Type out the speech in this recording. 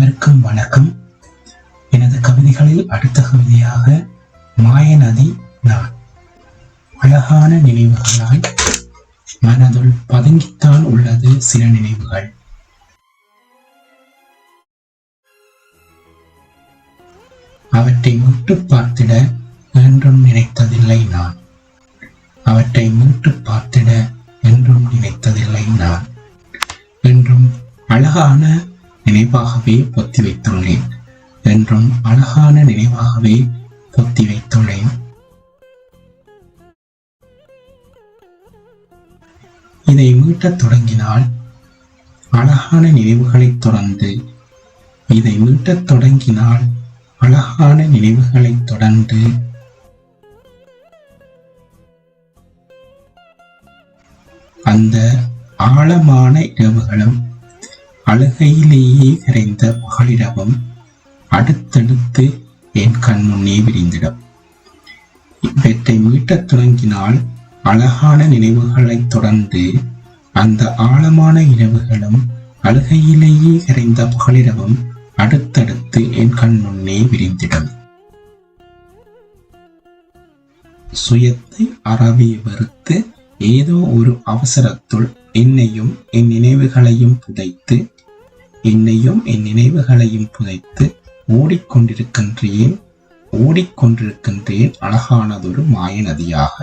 அனைவருக்கும் வணக்கம். எனது கவிதைகளில் அடுத்த கவிதையாக மாயநதி நான். அழகான நினைவுகளால் மனதுள் பதுங்கித்தான் உள்ளது சில நினைவுகள். அவற்றை முட்டு பார்த்திட என்றும் நினைத்ததில்லை நான். அவற்றை மீட்டு பார்த்திட என்றும் நினைத்ததில்லை நான். என்றும் அழகான நினைவாகவே பொத்தி வைத்துள்ளேன் என்றும் அழகான நினைவாகவே பொத்தி வைத்துள்ளேன் இதை மீட்டத் தொடங்கினால் அழகான நினைவுகளைத் தொடர்ந்து இதை மீட்டத் தொடங்கினால் அழகான நினைவுகளைத் தொடர்ந்து அந்த ஆழமான இரவுகளும் அழுகையிலேயே கரைந்த மகளிடமும் அடுத்தடுத்து என் கண் முன்னே விரிந்திடும். இவற்றை மீட்டத் தொடங்கினால் அழகான நினைவுகளைத் தொடர்ந்து அந்த ஆழமான இரவுகளும் அழுகையிலேயே கரைந்த பகலிரவும் அடுத்தடுத்து என் கண் முன்னே விரிந்திடும். சுயத்தை அறவே வெறுத்து ஏதோ ஒரு அவசரத்துள் என்னையும் என் நினைவுகளையும் புதைத்து என்னையும் என் நினைவுகளையும் புதைத்து ஓடிக்கொண்டிருக்கின்றேன் ஓடிக்கொண்டிருக்கின்றேன் அழகானதொரு மாய நதியாக